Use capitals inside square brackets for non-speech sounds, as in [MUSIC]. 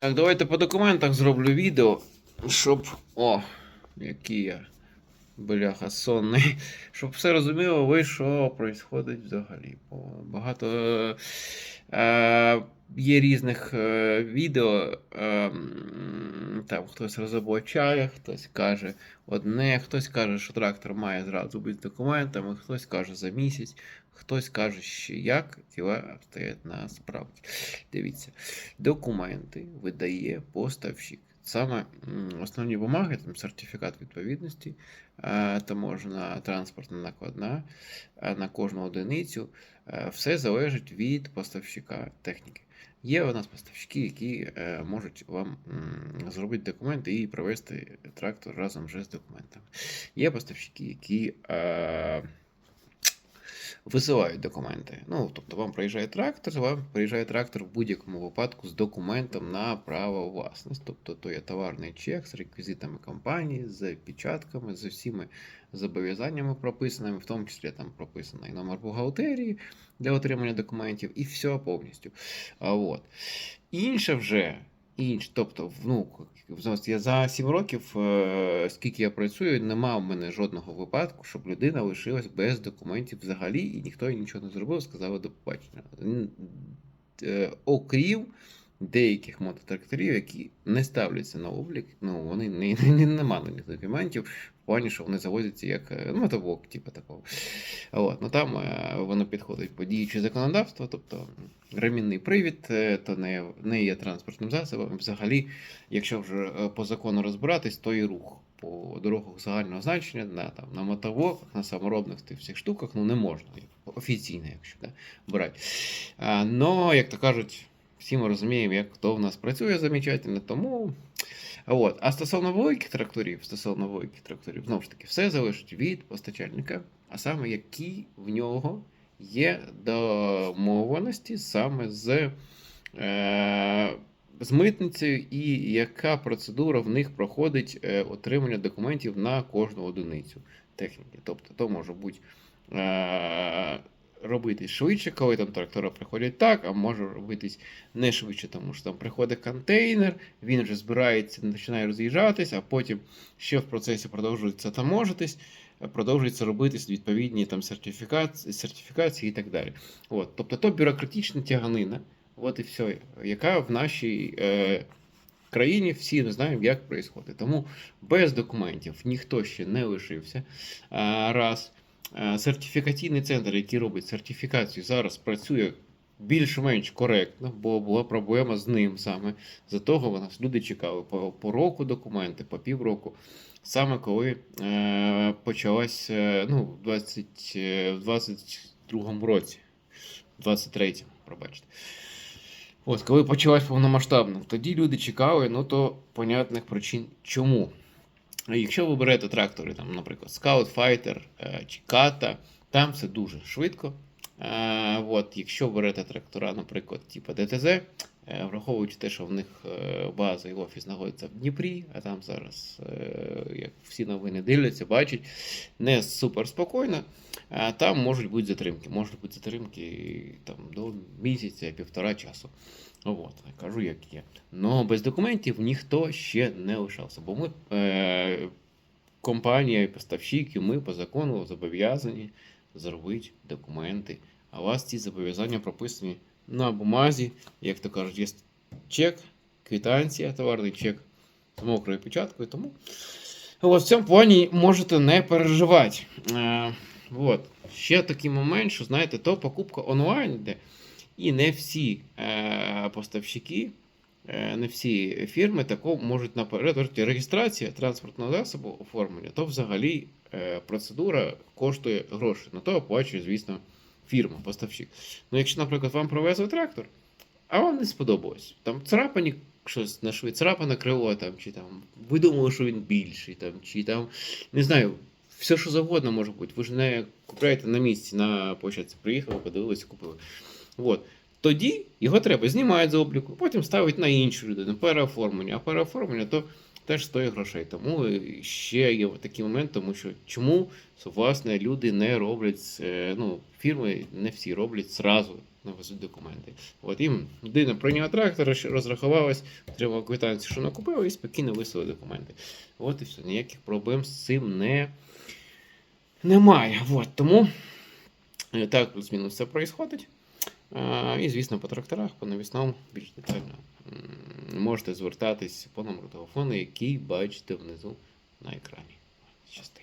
Так, давайте по документах зроблю відео, щоб. О, який я бляха сонний. [LAUGHS] Щоб все розуміло, ви, що відбувається взагалі. Багато е, є різних е, відео. Е, там хтось розоблачає, хтось каже одне, хтось каже, що трактор має зразу бути з документами, хтось каже за місяць, хтось каже ще як діла обстоять насправді. Дивіться, документи видає поставщик. Саме основні бумаги, там сертифікат відповідності, е, таможна транспортна накладна е, на кожну одиницю. е, Все залежить від поставщика техніки. Є у нас поставщики, які можуть вам зробити документи і провести трактор разом вже з документами. Є поставщики, які висилають документи. Ну, тобто вам приїжджає трактор, вам приїжджає трактор в будь-якому випадку з документом на право власності. Тобто то є товарний чек з реквізитами компанії, з печатками, з усіма зобов'язаннями прописаними, в тому числі там прописаний номер бухгалтерії для отримання документів, і все повністю. А, от. Інше вже. Інш, тобто, ну, я за 7 років, е, скільки я працюю, нема в мене жодного випадку, щоб людина лишилась без документів взагалі, і ніхто їй нічого не зробив, сказали до побачення. Е, Окрім деяких мототракторів, які не ставляться на облік, ну вони не, [LAUGHS] не, нема на них документів, в плані, що вони завозяться як е, ну, мотоблок, типу такого. От, ну там е, воно підходить по діюче законодавство, тобто ремінний привід, е, то не, не є транспортним засобом. Взагалі, якщо вже по закону розбиратись, то і рух по дорогах загального значення, на, там, на мотовоках, на саморобних тих всіх штуках, ну не можна офіційно, якщо да, брати. А, но, як то кажуть, всі ми розуміємо, як хто в нас працює замечательно, тому. От. А стосовно великих тракторів, стосовно великих тракторів, знову ж таки, все залежить від постачальника, а саме які в нього є домовленості саме з, е, з митницею, і яка процедура в них проходить е, отримання документів на кожну одиницю техніки. Тобто, то може бути. Е, Робитись швидше, коли там трактора приходять так, а може робитись не швидше, тому що там приходить контейнер, він вже збирається, починає роз'їжджатись, а потім ще в процесі продовжується таможитись, продовжується робитись відповідні там сертифікації, сертифікації і так далі. От, тобто то бюрократична тяганина, от і все, яка в нашій е, країні всі не знаємо, як відбувається. Тому без документів ніхто ще не лишився. А, раз. Е, Сертифікаційний центр, який робить сертифікацію, зараз працює більш-менш коректно, бо була проблема з ним саме. За того в нас люди чекали по, по року документи, по півроку. Саме коли е, почалась е, ну, в 20, е, 22-му році, в 23-му, пробачте. От, коли почалась повномасштабно, тоді люди чекали, ну то понятних причин чому. Якщо ви берете трактори, там, наприклад, Scout Fighter е, чи Kata, там все дуже швидко. Е, От, якщо берете трактора, наприклад, типу ДТЗ, враховуючи те, що в них е, база і офіс знаходиться в Дніпрі, а там зараз, е, як всі новини дивляться, бачать, не супер спокійно, а там можуть бути затримки. Можуть бути затримки там, до місяця, півтора часу. От, кажу, як є. Но без документів ніхто ще не лишався. Бо ми, е, компанія і поставщик, і ми по закону зобов'язані зробити документи. А у вас ці зобов'язання прописані на бумазі, як то кажуть, є чек, квитанція, товарний чек з мокрою печаткою. Тому от, в цьому плані можете не переживати. Е, от. Ще такий момент, що знаєте, то покупка онлайн йде. І не всі е, поставщики, е, не всі фірми тако можуть наперед. Реєстрація транспортного засобу оформлення, то взагалі е, процедура коштує гроші. На то оплачує, звісно, фірма, поставщик. Ну, якщо, наприклад, вам привезли трактор, а вам не сподобалось. Там царапані щось на швид, царапане крило, там, чи там ви думали, що він більший, там, чи там, не знаю. Все, що завгодно може бути. Ви ж не купляєте на місці, на площадці приїхали, подивилися, купили. От. Тоді його треба знімати з обліку, потім ставити на іншу людину, переоформлення. А переоформлення то теж стоїть грошей. Тому ще є такий момент, тому що чому власне люди не роблять, е, ну, фірми не всі роблять зразу навезуть документи. От їм людина прийняла трактор, розрахувалась, отримала квитанцію, що накупила, і спокійно висили документи. От і все. Ніяких проблем з цим не, немає. От, тому е, так плюс-мінус все происходить. І, звісно, по тракторах, по навіснам більш детально можете звертатись по номеру телефону, який бачите внизу на екрані. Щасти.